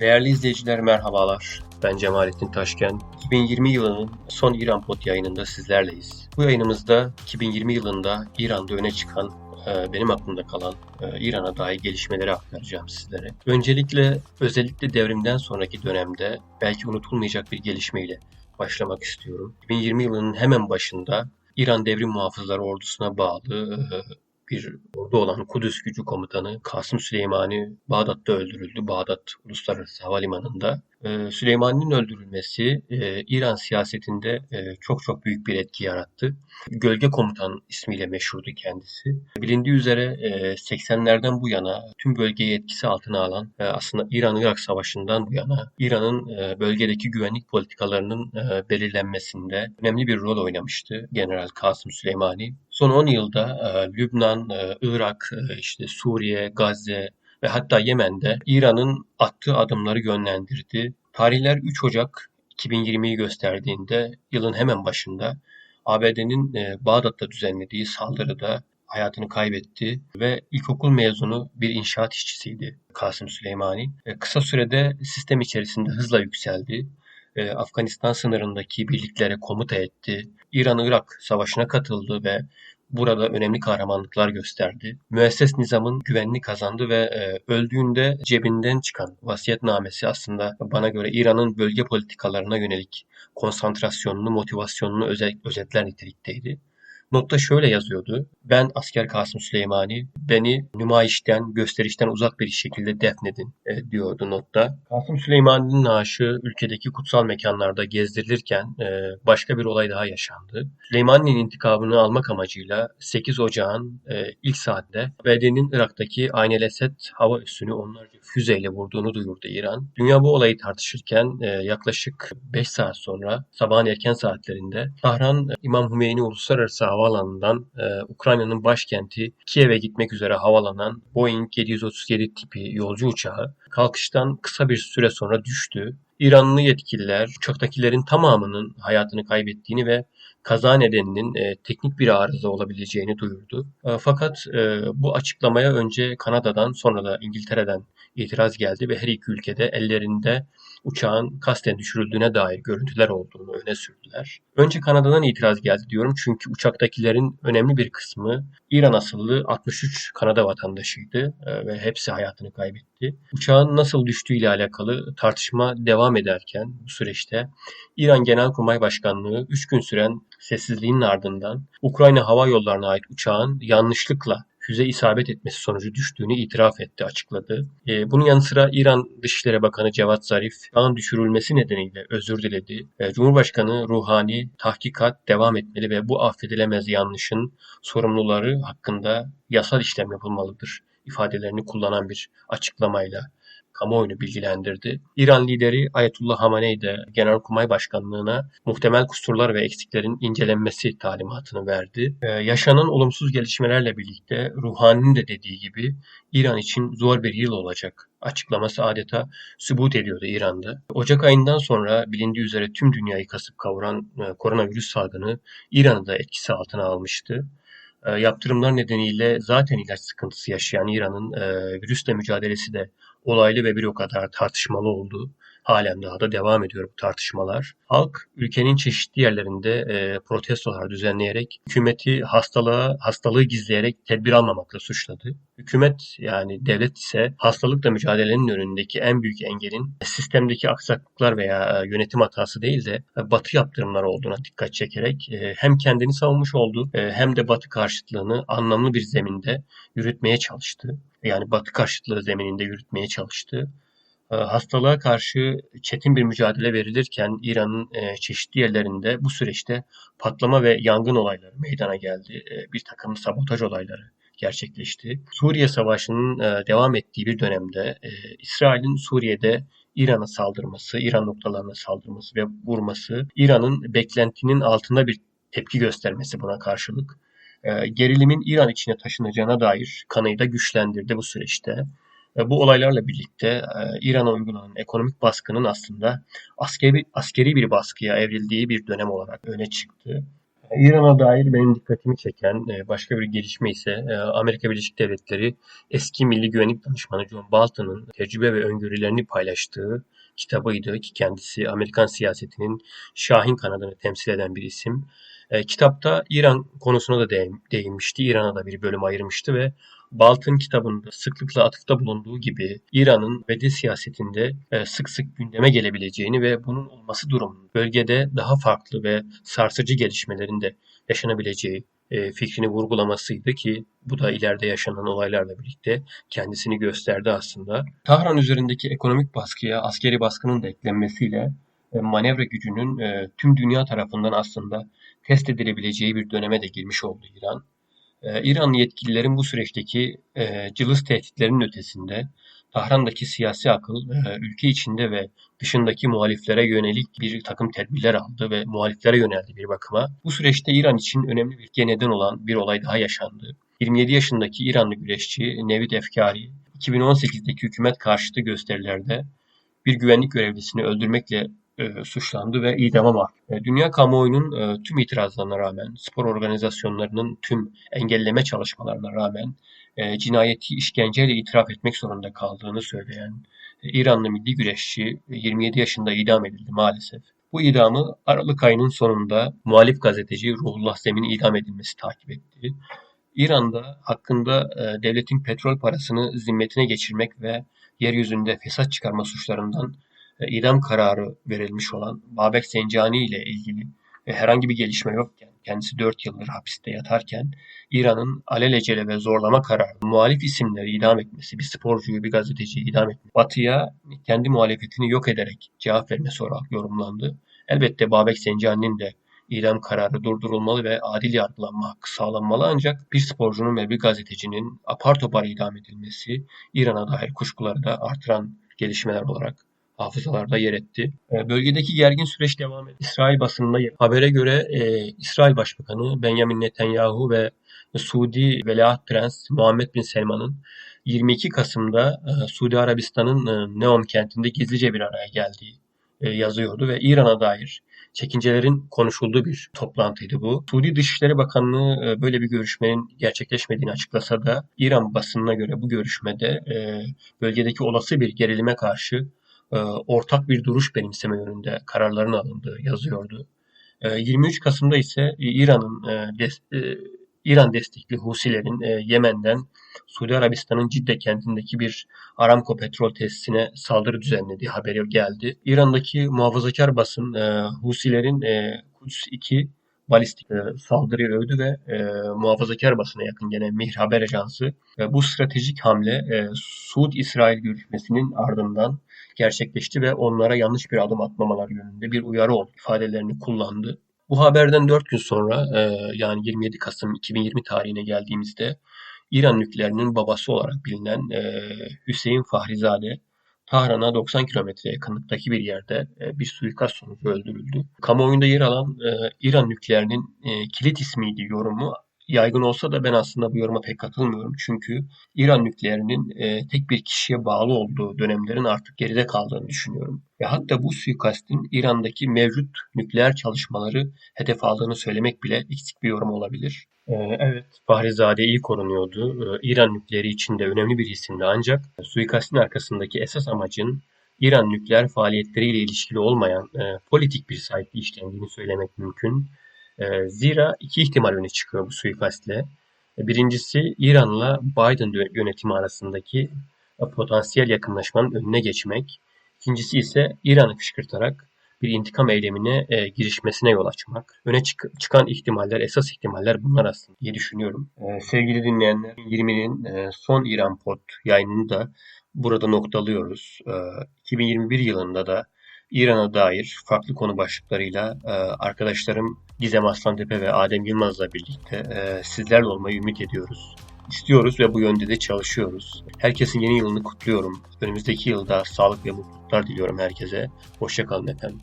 Değerli izleyiciler merhabalar. Ben Cemalettin Taşken. 2020 yılının son İran Pot yayınında sizlerleyiz. Bu yayınımızda 2020 yılında İran'da öne çıkan e, benim aklımda kalan e, İran'a dair gelişmeleri aktaracağım sizlere. Öncelikle özellikle devrimden sonraki dönemde belki unutulmayacak bir gelişmeyle başlamak istiyorum. 2020 yılının hemen başında İran Devrim Muhafızları Ordusu'na bağlı e, bir ordu olan Kudüs Gücü Komutanı Kasım Süleymani Bağdat'ta öldürüldü. Bağdat Uluslararası Havalimanı'nda. Ee, Süleymani'nin öldürülmesi e, İran siyasetinde e, çok çok büyük bir etki yarattı. Gölge Komutan ismiyle meşhurdu kendisi. Bilindiği üzere e, 80'lerden bu yana tüm bölgeyi etkisi altına alan e, aslında İran-Irak Savaşı'ndan bu yana İran'ın e, bölgedeki güvenlik politikalarının e, belirlenmesinde önemli bir rol oynamıştı General Kasım Süleymani. Son 10 yılda e, Lübnan, e, Irak, e, işte Suriye, Gazze, ve hatta Yemen'de İran'ın attığı adımları yönlendirdi. Tarihler 3 Ocak 2020'yi gösterdiğinde yılın hemen başında ABD'nin e, Bağdat'ta düzenlediği saldırıda hayatını kaybetti ve ilkokul mezunu bir inşaat işçisiydi Kasım Süleymani. E, kısa sürede sistem içerisinde hızla yükseldi. Afganistan sınırındaki birliklere komuta etti. İran-Irak savaşına katıldı ve burada önemli kahramanlıklar gösterdi. Müesses nizamın güvenini kazandı ve e, öldüğünde cebinden çıkan vasiyetnamesi aslında bana göre İran'ın bölge politikalarına yönelik konsantrasyonunu, motivasyonunu özetler nitelikteydi. Notta şöyle yazıyordu. Ben asker Kasım Süleymani, beni nümayişten, gösterişten uzak bir şekilde defnedin e, diyordu notta. Kasım Süleymani'nin naaşı ülkedeki kutsal mekanlarda gezdirilirken e, başka bir olay daha yaşandı. Süleymani'nin intikamını almak amacıyla 8 Ocağın e, ilk saatinde ABD'nin Irak'taki Ayn Esed hava üssünü onlarca füzeyle vurduğunu duyurdu İran. Dünya bu olayı tartışırken e, yaklaşık 5 saat sonra sabahın erken saatlerinde Tahran İmam Hümeyni Uluslararası Havaalanı'ndan e, Ukrayna'nın başkenti Kiev'e gitmek üzere havalanan Boeing 737 tipi yolcu uçağı kalkıştan kısa bir süre sonra düştü. İranlı yetkililer uçaktakilerin tamamının hayatını kaybettiğini ve kaza nedeninin e, teknik bir arıza olabileceğini duyurdu. E, fakat e, bu açıklamaya önce Kanada'dan sonra da İngiltere'den itiraz geldi ve her iki ülkede ellerinde uçağın kasten düşürüldüğüne dair görüntüler olduğunu öne sürdüler. Önce Kanada'dan itiraz geldi diyorum çünkü uçaktakilerin önemli bir kısmı İran asıllı 63 Kanada vatandaşıydı e, ve hepsi hayatını kaybetti. Uçağın nasıl düştüğü ile alakalı tartışma devam ederken bu süreçte İran Genelkurmay Başkanlığı 3 gün süren sessizliğin ardından Ukrayna Hava Yolları'na ait uçağın yanlışlıkla füze isabet etmesi sonucu düştüğünü itiraf etti, açıkladı. E, bunun yanı sıra İran Dışişleri Bakanı Cevat Zarif, dağın düşürülmesi nedeniyle özür diledi. E, Cumhurbaşkanı Ruhani tahkikat devam etmeli ve bu affedilemez yanlışın sorumluları hakkında yasal işlem yapılmalıdır ifadelerini kullanan bir açıklamayla kamuoyunu bilgilendirdi. İran lideri Ayetullah Hamaney de Genelkurmay Başkanlığı'na muhtemel kusurlar ve eksiklerin incelenmesi talimatını verdi. Ee, yaşanan olumsuz gelişmelerle birlikte Ruhani'nin de dediği gibi İran için zor bir yıl olacak açıklaması adeta sübut ediyordu İran'da. Ocak ayından sonra bilindiği üzere tüm dünyayı kasıp kavuran e, koronavirüs salgını İran'ı da etkisi altına almıştı. E, yaptırımlar nedeniyle zaten ilaç sıkıntısı yaşayan İran'ın e, virüsle mücadelesi de olaylı ve bir o kadar tartışmalı oldu. Halen daha da devam ediyor bu tartışmalar. Halk ülkenin çeşitli yerlerinde e, protestolar düzenleyerek hükümeti hastalığa hastalığı gizleyerek tedbir almamakla suçladı. Hükümet yani devlet ise hastalıkla mücadelenin önündeki en büyük engelin sistemdeki aksaklıklar veya e, yönetim hatası değil de e, batı yaptırımları olduğuna dikkat çekerek e, hem kendini savunmuş oldu hem de batı karşıtlığını anlamlı bir zeminde yürütmeye çalıştı. Yani batı karşıtlığı zemininde yürütmeye çalıştı. Ee, hastalığa karşı çetin bir mücadele verilirken İran'ın e, çeşitli yerlerinde bu süreçte patlama ve yangın olayları meydana geldi. E, bir takım sabotaj olayları gerçekleşti. Suriye Savaşı'nın e, devam ettiği bir dönemde İsrail'in Suriye'de İran'a saldırması, İran noktalarına saldırması ve vurması, İran'ın beklentinin altında bir tepki göstermesi buna karşılık gerilimin İran içine taşınacağına dair kanıyı da güçlendirdi bu süreçte. Bu olaylarla birlikte e, İran'a uygulanan ekonomik baskının aslında askeri, askeri bir baskıya evrildiği bir dönem olarak öne çıktı. İran'a dair benim dikkatimi çeken e, başka bir gelişme ise e, Amerika Birleşik Devletleri eski Milli Güvenlik Danışmanı John Bolton'ın tecrübe ve öngörülerini paylaştığı kitabıydı ki kendisi Amerikan siyasetinin şahin kanadını temsil eden bir isim. E, kitapta İran konusuna da değinmişti. İran'a da bir bölüm ayırmıştı ve Baltın kitabında sıklıkla atıfta bulunduğu gibi İran'ın bedi siyasetinde e, sık sık gündeme gelebileceğini ve bunun olması durumunun bölgede daha farklı ve sarsıcı gelişmelerin de yaşanabileceği e, fikrini vurgulamasıydı ki bu da ileride yaşanan olaylarla birlikte kendisini gösterdi aslında. Tahran üzerindeki ekonomik baskıya askeri baskının da eklenmesiyle e, manevra gücünün tüm dünya tarafından aslında test edilebileceği bir döneme de girmiş oldu İran. İranlı yetkililerin bu süreçteki e, cılız tehditlerinin ötesinde Tahran'daki siyasi akıl e, ülke içinde ve dışındaki muhaliflere yönelik bir takım tedbirler aldı ve muhaliflere yöneldi bir bakıma. Bu süreçte İran için önemli bir neden olan bir olay daha yaşandı. 27 yaşındaki İranlı güreşçi Nevid Efkari 2018'deki hükümet karşıtı gösterilerde bir güvenlik görevlisini öldürmekle e, suçlandı ve idama mahkum. E, dünya kamuoyunun e, tüm itirazlarına rağmen, spor organizasyonlarının tüm engelleme çalışmalarına rağmen e, cinayeti işkenceyle itiraf etmek zorunda kaldığını söyleyen e, İranlı milli güreşçi 27 yaşında idam edildi maalesef. Bu idamı Aralık ayının sonunda muhalif gazeteci Ruhullah Zemin'in idam edilmesi takip etti. İran'da hakkında e, devletin petrol parasını zimmetine geçirmek ve yeryüzünde fesat çıkarma suçlarından idam kararı verilmiş olan Babek Sencani ile ilgili herhangi bir gelişme yokken, kendisi 4 yıldır hapiste yatarken İran'ın alelacele ve zorlama kararı muhalif isimleri idam etmesi, bir sporcuyu, bir gazeteciyi idam etmesi, Batı'ya kendi muhalefetini yok ederek cevap vermesi olarak yorumlandı. Elbette Babek Sencani'nin de idam kararı durdurulmalı ve adil yargılanma hakkı sağlanmalı ancak bir sporcunun ve bir gazetecinin apar topar idam edilmesi İran'a dair kuşkuları da artıran gelişmeler olarak hafızalarda yer etti. E, bölgedeki gergin süreç devam etti. İsrail basınında habere göre e, İsrail Başbakanı Benjamin Netanyahu ve Suudi Veliaht Prens Muhammed Bin Selman'ın 22 Kasım'da e, Suudi Arabistan'ın e, Neom kentinde gizlice bir araya geldiği e, yazıyordu ve İran'a dair çekincelerin konuşulduğu bir toplantıydı bu. Suudi Dışişleri Bakanlığı e, böyle bir görüşmenin gerçekleşmediğini açıklasa da İran basınına göre bu görüşmede e, bölgedeki olası bir gerilime karşı ortak bir duruş benimseme yönünde kararların alındığı yazıyordu. 23 e, Kasım'da ise İran'ın e, İran destekli Husilerin Yemen'den Suudi Arabistan'ın Cidde kentindeki bir Aramco petrol tesisine saldırı düzenlediği haberi geldi. İran'daki muhafazakar basın Husilerin Kudüs 2 balistik saldırıyı övdü ve e, muhafazakar basına yakın gene Mir Haber Ajansı e, bu stratejik hamle e, Suud-İsrail görüşmesinin ardından gerçekleşti ve onlara yanlış bir adım atmamalar yönünde bir uyarı oldu ifadelerini kullandı. Bu haberden 4 gün sonra e, yani 27 Kasım 2020 tarihine geldiğimizde İran nükleerinin babası olarak bilinen e, Hüseyin Fahrizade Tahran'a 90 kilometre yakınlıktaki bir yerde e, bir suikast sonucu öldürüldü. Kamuoyunda yer alan İran nükleerinin kilit ismiydi yorumu yaygın olsa da ben aslında bu yoruma pek katılmıyorum. Çünkü İran nükleerinin e, tek bir kişiye bağlı olduğu dönemlerin artık geride kaldığını düşünüyorum. Ve hatta bu suikastin İran'daki mevcut nükleer çalışmaları hedef aldığını söylemek bile eksik bir yorum olabilir. Ee, evet, Fahrizade iyi korunuyordu. Ee, İran nükleeri için de önemli bir isimdi ancak suikastin arkasındaki esas amacın İran nükleer faaliyetleriyle ilişkili olmayan e, politik bir sayede işlendiğini söylemek mümkün. E, zira iki ihtimal öne çıkıyor bu suikastle. E, birincisi İran'la Biden yönetimi arasındaki e, potansiyel yakınlaşmanın önüne geçmek. İkincisi ise İran'ı kışkırtarak bir intikam eylemine e, girişmesine yol açmak. Öne çık- çıkan ihtimaller, esas ihtimaller bunlar aslında diye düşünüyorum. E, sevgili dinleyenler, 20'nin e, son İran Pod yayınını da burada noktalıyoruz. E, 2021 yılında da İran'a dair farklı konu başlıklarıyla e, arkadaşlarım Gizem Aslantepe ve Adem Yılmaz'la birlikte e, sizlerle olmayı ümit ediyoruz. İstiyoruz ve bu yönde de çalışıyoruz. Herkesin yeni yılını kutluyorum. Önümüzdeki yılda sağlık ve mutluluklar diliyorum herkese. Hoşçakalın efendim.